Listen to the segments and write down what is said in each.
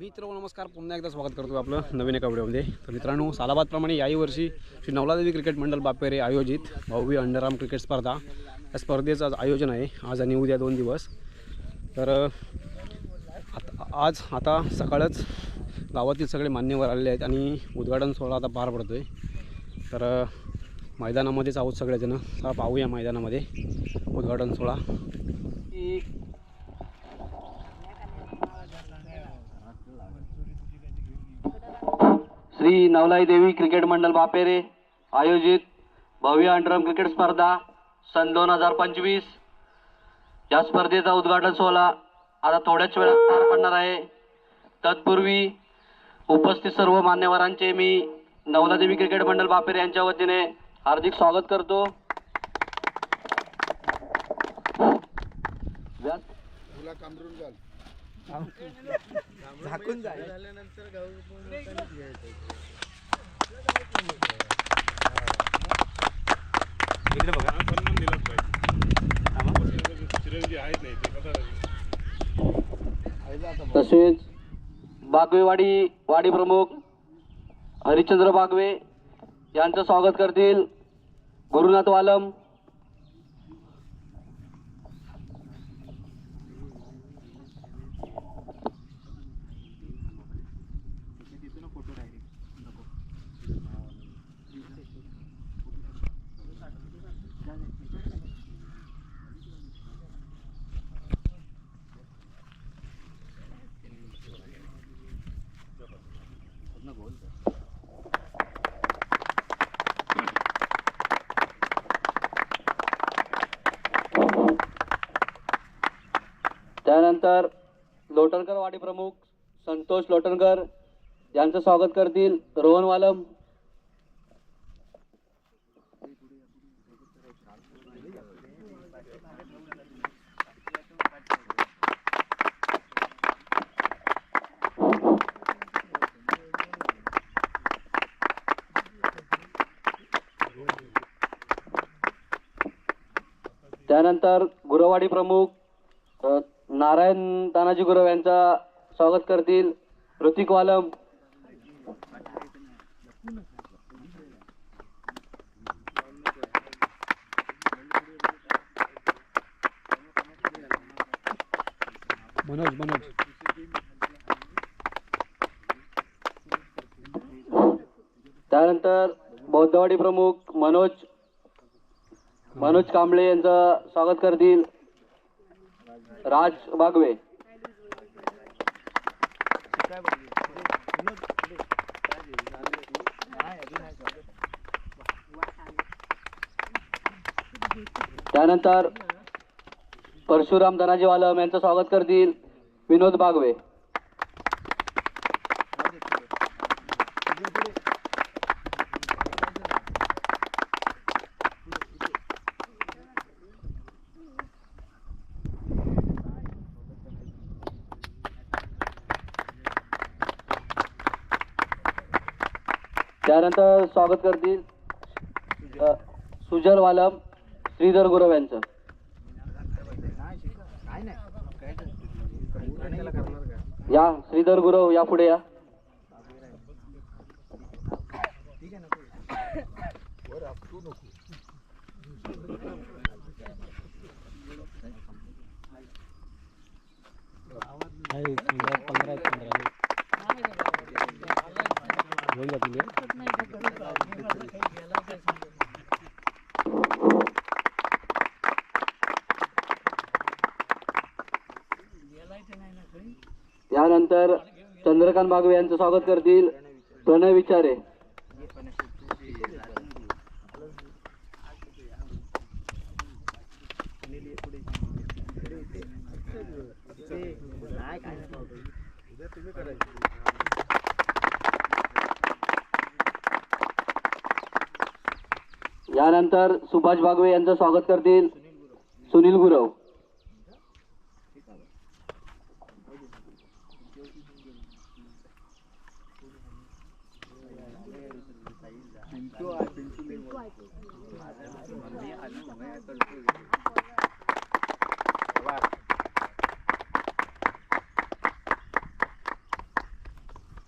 मित्र नमस्कार. पुन्हा एकदा स्वागत करतो आपलं नवीन एका व्हिडिओमध्ये. तर मित्रांनो सालाबादप्रमाणे याही वर्षी श्री नवलादेवी क्रिकेट मंडळ बापेरे आयोजित भव्य अंडरआर्म क्रिकेट स्पर्धा. या स्पर्धेचं आज आयोजन आहे. आज आणि उद्या दोन दिवस. तर आता आज आता सकाळच गावातील सगळे मान्यवर आलेले आहेत आणि उद्घाटन सोहळा आता पार पडतो आहे तर मैदानामध्येच आहोत सगळेजणं. पाहूया मैदानामध्ये उद्घाटन सोहळा. श्री नवलाई देवी क्रिकेट मंडळ बापेरे आयोजित भव्य अंडरम क्रिकेट स्पर्धा सन दोन हजार पंचवीस. या स्पर्धेचा उद्घाटन सोहळा आता थोड्याच वेळात पार पडणार आहे. तत्पूर्वी उपस्थित सर्व मान्यवरांचे मी नवलादेवी क्रिकेट मंडळ बापेरे यांच्या वतीने हार्दिक स्वागत करतो. व्यास तसेच बागवेवाडी वाडी प्रमुख हरिश्चंद्र बागवे यांचं स्वागत करतील गुरुनाथ वालम त्यानंतर लोटणकर वाडी प्रमुख संतोष लोटणकर यांचं स्वागत करतील रोहन वालम. त्यानंतर गुरुवाडी प्रमुख नारायण तानाजी गुरव यांचा स्वागत करतील. ऋतिक वालम. मनोज मनोज. त्यानंतर बौद्धवाडी प्रमुख मनोज मनोज कांबळे यांचं स्वागत करतील. राज बागवे त्यानंतर परशुराम धनाजी वालम यांचं स्वागत करतील विनोद बागवे. स्वागत करतील. सुजल वालम श्रीधर गुरव यांचं. या श्रीधर गुरव या पुढे या. पंधरा पंधरा. त्यानंतर चंद्रकांत बागवे यांचं स्वागत करतील प्रणय विचारे. यानंतर सुभाष बागवे यांचं स्वागत करतील सुनील गुरव.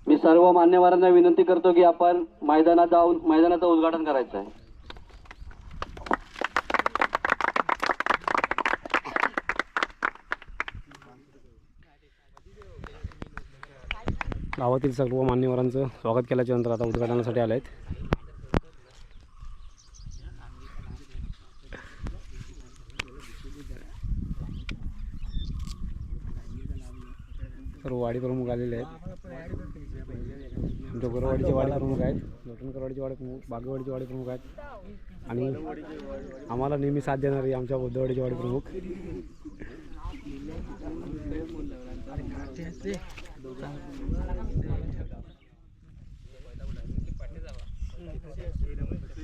मी सर्व मान्यवरांना विनंती करतो की आपण मैदानात जाऊन मैदानाचं उद्घाटन करायचं आहे. गावातील सर्व मान्यवरांचं स्वागत केल्याच्यानंतर आता उद्घाटनासाठी आले आहेत सर्व वाडी प्रमुख आलेले आहेत. आमच्या वाडी प्रमुख आहेत लोटणकरवाडीचे वाडी प्रमुख बागेवाडीचे वाडी प्रमुख आहेत आणि आम्हाला नेहमी साथ देणारी आमच्या बुद्धवाडीचे वाडी प्रमुख.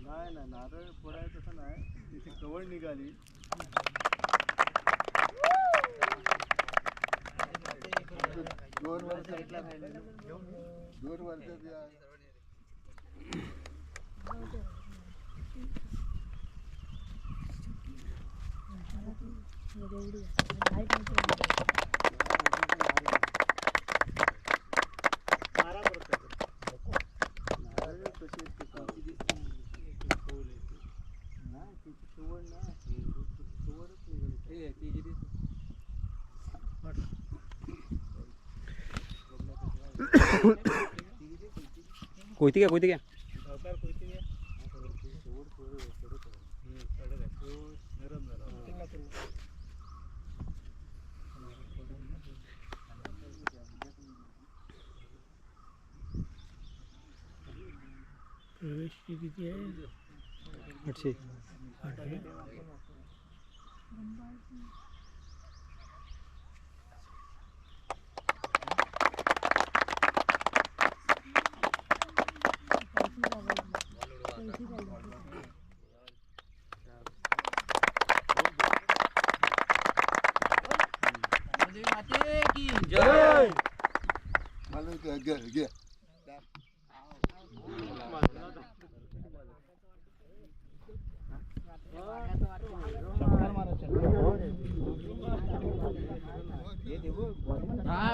नाही नाही नारळ फोडायचं तसं नाही. तिथे कवळ निघाली. दोन वर्ष दोन वर्षाची आहे कोई तो क्या कोयती तो क्या? प्रवेश की किती अच्छा। आहे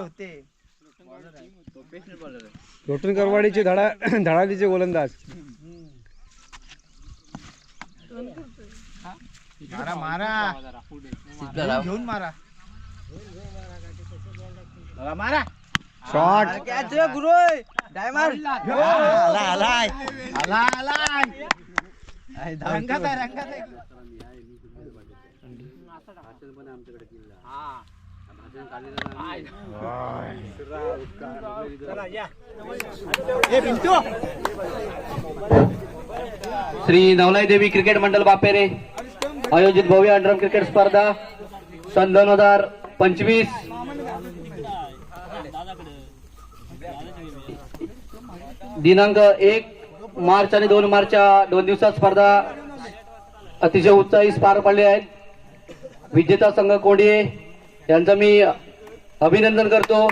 होते. लोटणकरवाडीचे धडा धडालीचे गोलंदाज. मारा मारा. घेऊन मारा. मारा. शॉट गुरु आला आलाय आला आलाय रंगात आहे रंगात आहे. श्री नवलाई देवी क्रिकेट मंडळ बापेरे आयोजित भव्य अंडरम क्रिकेट स्पर्धा सन दोन हजार पंचवीस. दिनांक एक मार्च आणि दोन मार्चच्या दोन दिवसात स्पर्धा अतिशय उत्साही पार पडली आहेत. विजेता संघ कोंडिये यांचं मी अभिनंदन करतो.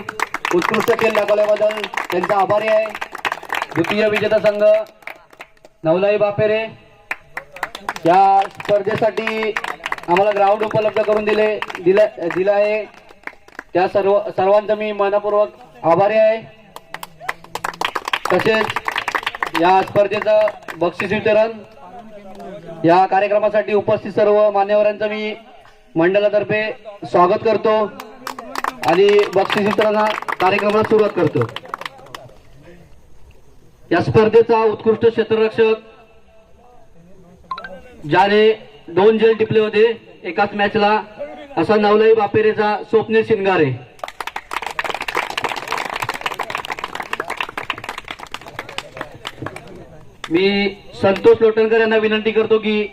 उत्कृष्ट खेळ दाखवल्याबद्दल त्यांचा आभारी आहे. द्वितीय विजेता संघ नवलाई बापेरे या स्पर्धेसाठी आम्हाला ग्राउंड उपलब्ध करून दिले दिला दिला आहे. त्या सर्व सर्वांचं मी मनपूर्वक आभारी आहे. तसेच या स्पर्धेचं बक्षीस वितरण या कार्यक्रमासाठी उपस्थित सर्व मान्यवरांचं मी मंडळातर्फे स्वागत करतो आणि बक्षीस वितरणा कार्यक्रमाला सुरुवात करतो. या स्पर्धेचा उत्कृष्ट क्षेत्ररक्षक ज्याने दोन जेल टिपले होते एकाच मॅचला असा नवलाई बापेरेचा स्वप्नील शिंगारे. मी संतोष लोटणकर यांना विनंती करतो की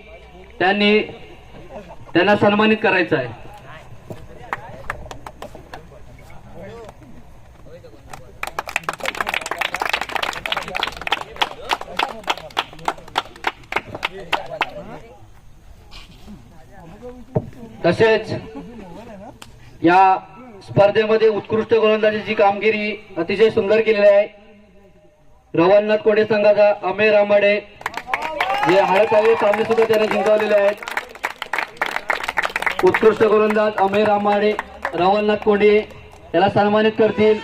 त्यांनी त्यांना सन्मानित करायचं आहे. तसेच या स्पर्धेमध्ये उत्कृष्ट गोलंदाजीची कामगिरी अतिशय सुंदर केलेली आहे. रवनाथ कोडे संघाचा अमेर आमाडे जे हळद सामने सुद्धा त्यांना जिंकवलेले आहेत. उत्कृष्ट गोलंदाज अमय रामाडे रवलनाथ कोंडे याला सन्मानित करतील.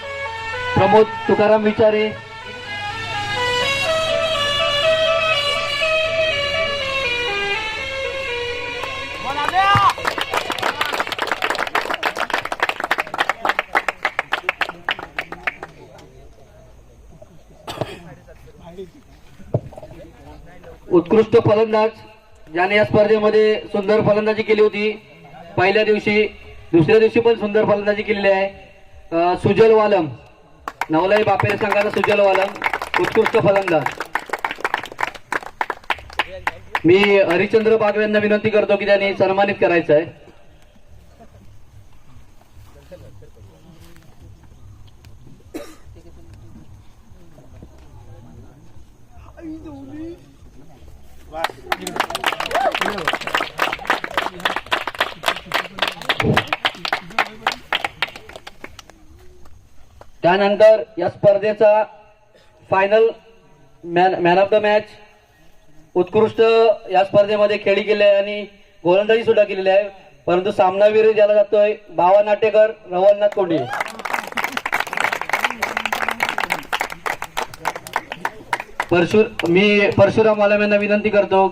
प्रमोद तुकाराम विचारे. उत्कृष्ट फलंदाज. ज्याने या स्पर्धेमध्ये सुंदर फलंदाजी केली होती. पहिल्या दिवशी दुसऱ्या दिवशी पण सुंदर फलंदाजी केलेली आहे. सुजल वालम. नवलाई बापेरे संघाचा सुजल वालम. उत्कृष्ट फलंदाज. मी हरिश्चंद्र बागवे यांना विनंती करतो की त्यांनी सन्मानित करायचं आहे. त्यानंतर या स्पर्धेचा final man man of the match उत्कृष्ट या स्पर्धेमध्ये खेळी गेली आहे आणि गोलंदाजी सुद्धा केलेली आहे. परंतु सामनावीर ज्याला जातोय बावा नाटेकर रवलनाथ कोंडी. परशुर मी परशुराम वालम यांना विनंती करतो.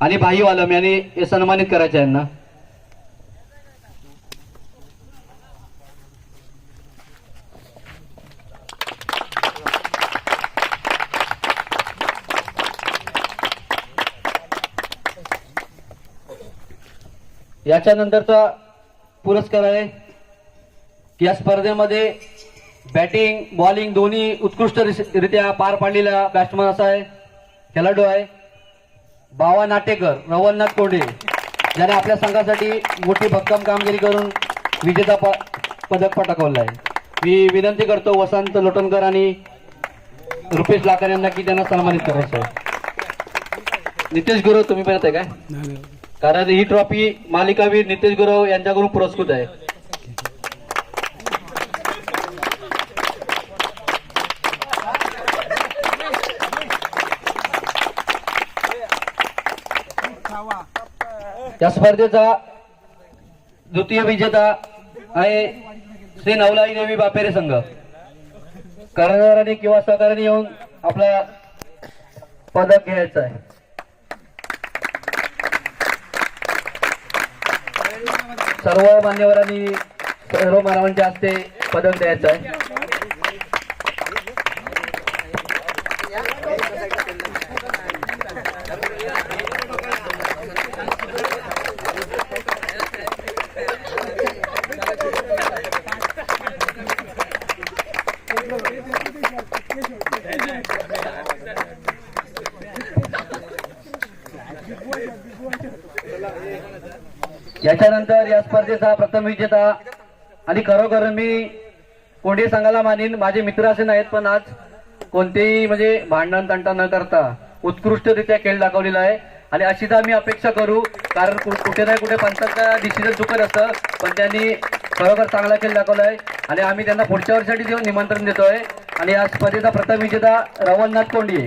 आणि भाई वालम यांनी हे सन्मानित करायचे यांना. त्याच्यानंतरचा पुरस्कार आहे. या स्पर्धेमध्ये बॅटिंग बॉलिंग दोन्ही उत्कृष्ट रित्या पार पाडलेला बॅट्समन असा आहे. खेळाडू आहे. बावा नाटेकर रवलनाथ कोंडे. ज्याने आपल्या संघासाठी मोठी भक्कम कामगिरी करून विजेता प पदक पटकावलं आहे. मी विनंती करतो वसंत लोटणकर आणि रुपेश लाकर यांना की त्यांना सन्मानित करायचं आहे. नितेश गुरु तुम्ही पण आहे काय? कारण ही ट्रॉफी मालिकावीर नितेश गुरव यांच्याकडून पुरस्कृत आहे. या स्पर्धेचा द्वितीय विजेता आहे श्री नवलाई देवी बापेरे संघ. कर्णधाराने किंवा सहकार्याने येऊन आपला पदक घ्यायचं आहे. सर्व मान्यवरांनी सर्व मानवांच्या हस्ते पदक द्यायचं आहे. याच्यानंतर या स्पर्धेचा प्रथम विजेता आणि खरोखर मी कोणी सांगायला मानीन. माझे मित्र असे नाहीत पण आज कोणतेही म्हणजे भांडण तंटा न करता उत्कृष्टरित्या खेळ दाखवलेला आहे. आणि अशीच आम्ही अपेक्षा करू कारण कु- कुठे ना कुठे पंचांचा डिसिजन चुकत असतं पण त्यांनी खरोखर चांगला खेळ दाखवला आहे. आणि आम्ही त्यांना पुढच्या वर्षासाठी देऊन निमंत्रण देतोय. आणि या स्पर्धेचा प्रथम विजेता रवलनाथ कोंडी.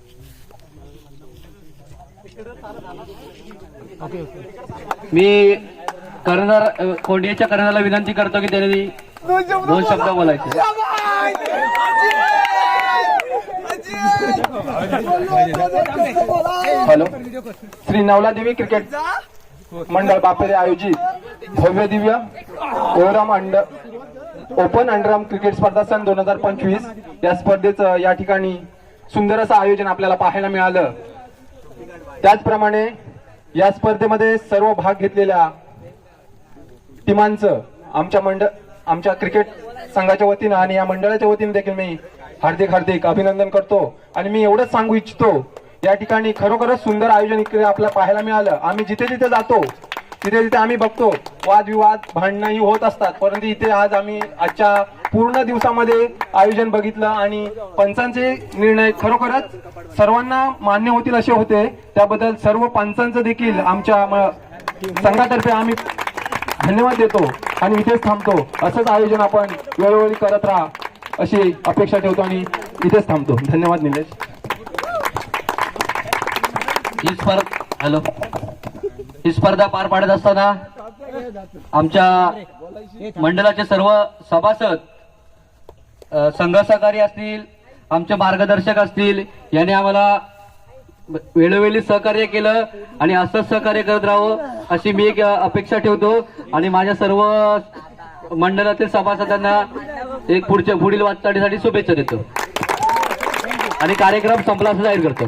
मी कर्णधार कोंडियाच्या कर्णाला विनंती करतो की त्यांनी दोन शब्द बोलायचे. हॅलो. श्री नवलादेवी क्रिकेट मंडळ बापेरे आयोजित भव्य दिव्य ओराम अंडर ओपन अंडरआर्म क्रिकेट स्पर्धा सन दोन हजार पंचवीस या स्पर्धेचं या ठिकाणी सुंदर असं आयोजन आपल्याला पाहायला मिळालं. त्याचप्रमाणे या स्पर्धेमध्ये सर्व भाग घेतलेल्या टीमांचं आमच्या मंडळ आमच्या क्रिकेट संघाच्या वतीनं आणि या मंडळाच्या वतीनं देखील मी हार्दिक हार्दिक अभिनंदन करतो. आणि मी एवढंच सांगू इच्छितो या ठिकाणी खरोखरच सुंदर आयोजन इकडे आपल्याला पाहायला मिळालं. आम्ही जिथे जिथे जातो तिथे तिथे आम्ही बघतो वादविवाद भांडणंही होत असतात. परंतु इथे आज आम्ही आजच्या पूर्ण दिवसामध्ये आयोजन बघितलं आणि पंचांचे निर्णय खरोखरच सर्वांना मान्य होतील असे होते. त्याबद्दल सर्व पंचांचं देखील आमच्या संघातर्फे आम्ही धन्यवाद देतो आणि इथेच थांबतो. असंच आयोजन आपण वेळोवेळी करत राहा अशी अपेक्षा ठेवतो आणि इथेच थांबतो. धन्यवाद निलेश. ही स्पर्धा हॅलो. ही स्पर्धा पार पाडत असताना आमच्या मंडळाचे सर्व सभासद संघसहकारी संघ असतील आमचे मार्गदर्शक असतील यांनी आम्हाला वेळोवेळी सहकार्य केलं आणि असंच सहकार्य करत राहावं अशी मी एक अपेक्षा ठेवतो. आणि माझ्या सर्व मंडळातील सभासदांना एक पुढच्या पुढील वाटचालीसाठी शुभेच्छा देतो. आणि कार्यक्रम संपला असं जाहीर करतो.